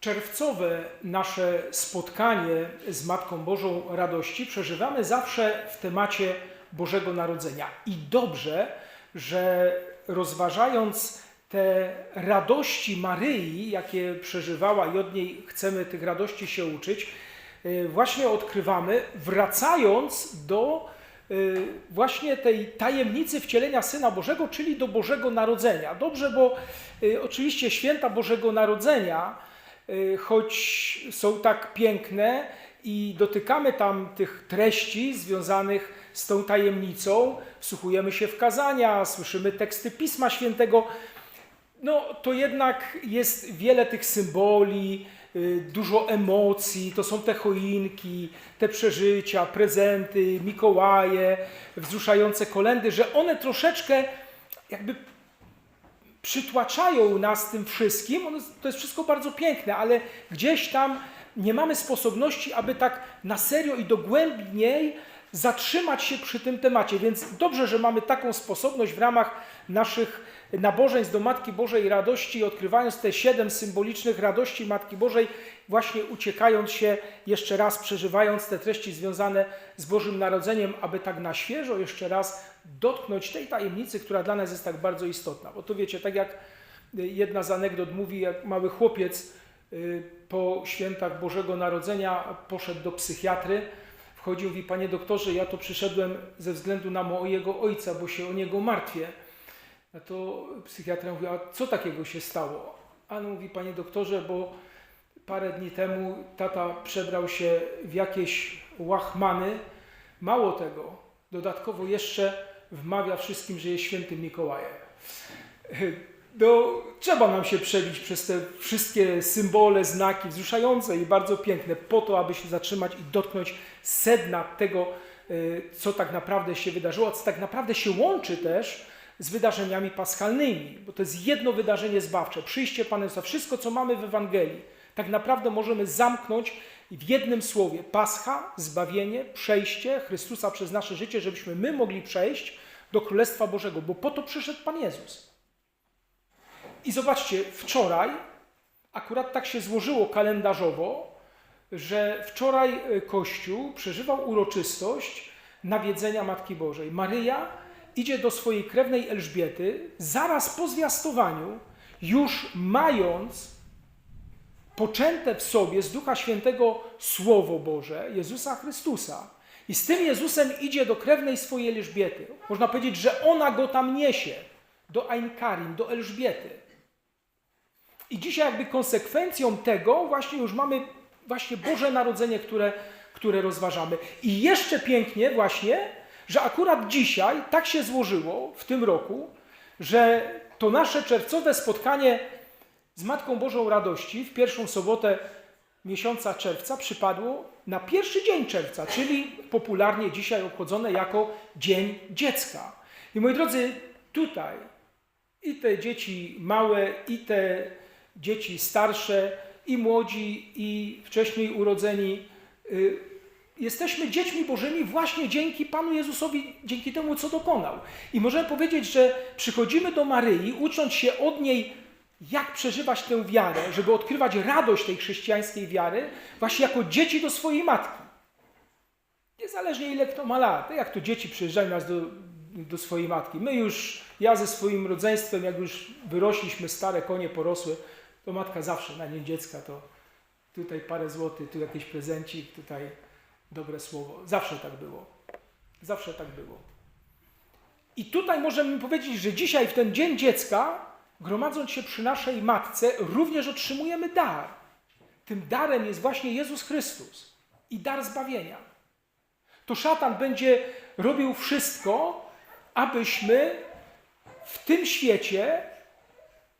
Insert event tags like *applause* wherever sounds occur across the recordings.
czerwcowe nasze spotkanie z Matką Bożą Radości przeżywamy zawsze w temacie Bożego Narodzenia. I dobrze, że rozważając te radości Maryi, jakie przeżywała i od niej chcemy tych radości się uczyć, y, właśnie odkrywamy, wracając do y, właśnie tej tajemnicy wcielenia Syna Bożego, czyli do Bożego Narodzenia. Dobrze, bo y, oczywiście święta Bożego Narodzenia, choć są tak piękne i dotykamy tam tych treści związanych z tą tajemnicą, wsłuchujemy się w kazania, słyszymy teksty Pisma Świętego, no to jednak jest wiele tych symboli, y, dużo emocji, to są te choinki, te przeżycia, prezenty, Mikołaje, wzruszające kolendy, że one troszeczkę jakby przytłaczają nas tym wszystkim. To jest wszystko bardzo piękne, ale gdzieś tam nie mamy sposobności, aby tak na serio i dogłębniej zatrzymać się przy tym temacie. Więc dobrze, że mamy taką sposobność w ramach naszych nabożeństw do Matki Bożej radości, odkrywając te siedem symbolicznych radości Matki Bożej, właśnie uciekając się jeszcze raz, przeżywając te treści związane z Bożym Narodzeniem, aby tak na świeżo jeszcze raz dotknąć tej tajemnicy, która dla nas jest tak bardzo istotna. Bo to wiecie, tak jak jedna z anegdot mówi, jak mały chłopiec y, po świętach Bożego Narodzenia poszedł do psychiatry, wchodził i mówi, panie doktorze, ja to przyszedłem ze względu na mojego ojca, bo się o niego martwię. A to psychiatra mówi, a co takiego się stało? A on mówi, panie doktorze, bo parę dni temu tata przebrał się w jakieś łachmany. Mało tego, dodatkowo jeszcze wmawia wszystkim, że jest świętym Mikołajem. *laughs* No, trzeba nam się przebić przez te wszystkie symbole, znaki wzruszające i bardzo piękne, po to, aby się zatrzymać i dotknąć sedna tego, y, co tak naprawdę się wydarzyło, co tak naprawdę się łączy też z wydarzeniami paschalnymi, bo to jest jedno wydarzenie zbawcze, przyjście Pana Jezusa. Wszystko, co mamy w Ewangelii, tak naprawdę możemy zamknąć w jednym słowie. Pascha, zbawienie, przejście Chrystusa przez nasze życie, żebyśmy my mogli przejść do Królestwa Bożego, bo po to przyszedł Pan Jezus. I zobaczcie, wczoraj akurat tak się złożyło kalendarzowo, że wczoraj Kościół przeżywał uroczystość nawiedzenia Matki Bożej. Maryja idzie do swojej krewnej Elżbiety zaraz po zwiastowaniu, już mając poczęte w sobie z Ducha Świętego Słowo Boże, Jezusa Chrystusa. I z tym Jezusem idzie do krewnej swojej Elżbiety. Można powiedzieć, że ona go tam niesie do Ainkarim, do Elżbiety. I dzisiaj jakby konsekwencją tego właśnie już mamy właśnie Boże Narodzenie, które, które rozważamy. I jeszcze pięknie właśnie, że akurat dzisiaj tak się złożyło w tym roku, że to nasze czerwcowe spotkanie z Matką Bożą Radości w pierwszą sobotę miesiąca czerwca przypadło na pierwszy dzień czerwca, czyli popularnie dzisiaj obchodzone jako Dzień Dziecka. I moi drodzy, tutaj i te dzieci małe, i te dzieci starsze, i młodzi, i wcześniej urodzeni, y, jesteśmy dziećmi Bożymi właśnie dzięki Panu Jezusowi, dzięki temu, co dokonał. I możemy powiedzieć, że przychodzimy do Maryi, ucząc się od niej, jak przeżywać tę wiarę, żeby odkrywać radość tej chrześcijańskiej wiary, właśnie jako dzieci do swojej matki. Niezależnie ile kto ma lat, jak to dzieci przyjeżdżają nas do, do swojej matki. My już, ja ze swoim rodzeństwem, jak już wyrośliśmy, stare konie porosły, to matka zawsze na dzień dziecka to tutaj parę złotych, tu jakiś prezencik, tutaj dobre słowo. Zawsze tak było. Zawsze tak było. I tutaj możemy powiedzieć, że dzisiaj w ten Dzień Dziecka, gromadząc się przy naszej matce, również otrzymujemy dar. Tym darem jest właśnie Jezus Chrystus i dar zbawienia. To szatan będzie robił wszystko, abyśmy w tym świecie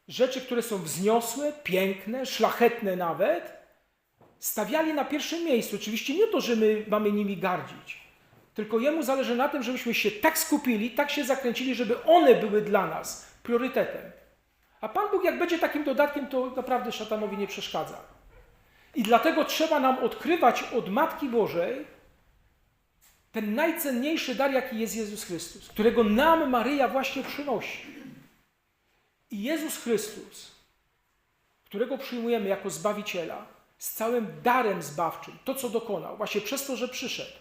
rzeczy, które są wzniosłe, piękne, szlachetne nawet, stawiali na pierwszym miejscu. Oczywiście nie to, że my mamy nimi gardzić, tylko jemu zależy na tym, żebyśmy się tak skupili, tak się zakręcili, żeby one były dla nas priorytetem. A Pan Bóg, jak będzie takim dodatkiem, to naprawdę szatanowi nie przeszkadza. I dlatego trzeba nam odkrywać od Matki Bożej ten najcenniejszy dar, jaki jest Jezus Chrystus, którego nam Maryja właśnie przynosi. I Jezus Chrystus, którego przyjmujemy jako Zbawiciela, z całym darem zbawczym, to co dokonał, właśnie przez to, że przyszedł,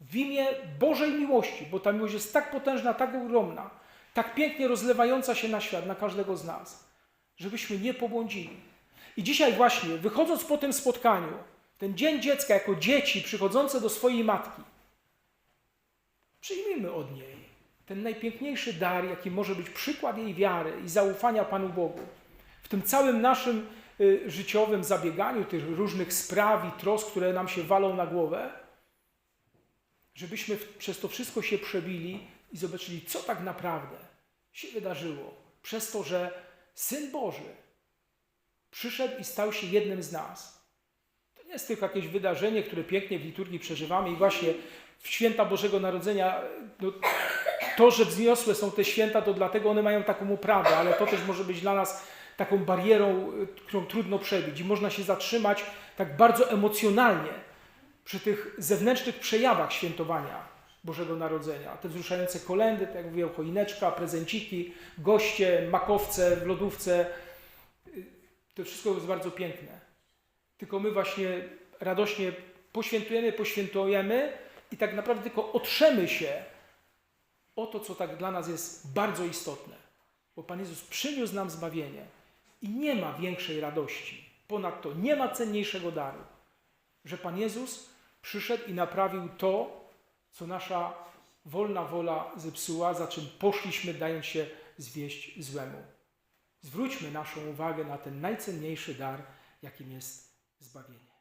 w imię Bożej miłości, bo ta miłość jest tak potężna, tak ogromna, tak pięknie rozlewająca się na świat, na każdego z nas, żebyśmy nie pobłądzili. I dzisiaj właśnie, wychodząc po tym spotkaniu, ten Dzień Dziecka jako dzieci przychodzące do swojej matki, przyjmijmy od niej ten najpiękniejszy dar, jaki może być przykład jej wiary i zaufania Panu Bogu. W tym całym naszym życiowym zabieganiu tych różnych spraw i trosk, które nam się walą na głowę, żebyśmy przez to wszystko się przebili i zobaczyli, co tak naprawdę się wydarzyło. Przez to, że Syn Boży przyszedł i stał się jednym z nas. To nie jest tylko jakieś wydarzenie, które pięknie w liturgii przeżywamy i właśnie w święta Bożego Narodzenia, no, to, że wzniosłe są te święta, to dlatego one mają taką uprawę, ale to też może być dla nas taką barierą, y, którą trudno przebić i można się zatrzymać tak bardzo emocjonalnie przy tych zewnętrznych przejawach świętowania Bożego Narodzenia. Te wzruszające kolendy, tak jak mówiłem, choineczka, prezenciki, goście, makowce w lodówce. Y, To wszystko jest bardzo piękne. Tylko my właśnie radośnie poświętujemy, poświętujemy i tak naprawdę tylko otrzemy się o to, co tak dla nas jest bardzo istotne. Bo Pan Jezus przyniósł nam zbawienie i nie ma większej radości. Ponadto nie ma cenniejszego daru, że Pan Jezus przyszedł i naprawił to, co nasza wolna wola zepsuła, za czym poszliśmy, dając się zwieść złemu. Zwróćmy naszą uwagę na ten najcenniejszy dar, jakim jest zbawienie.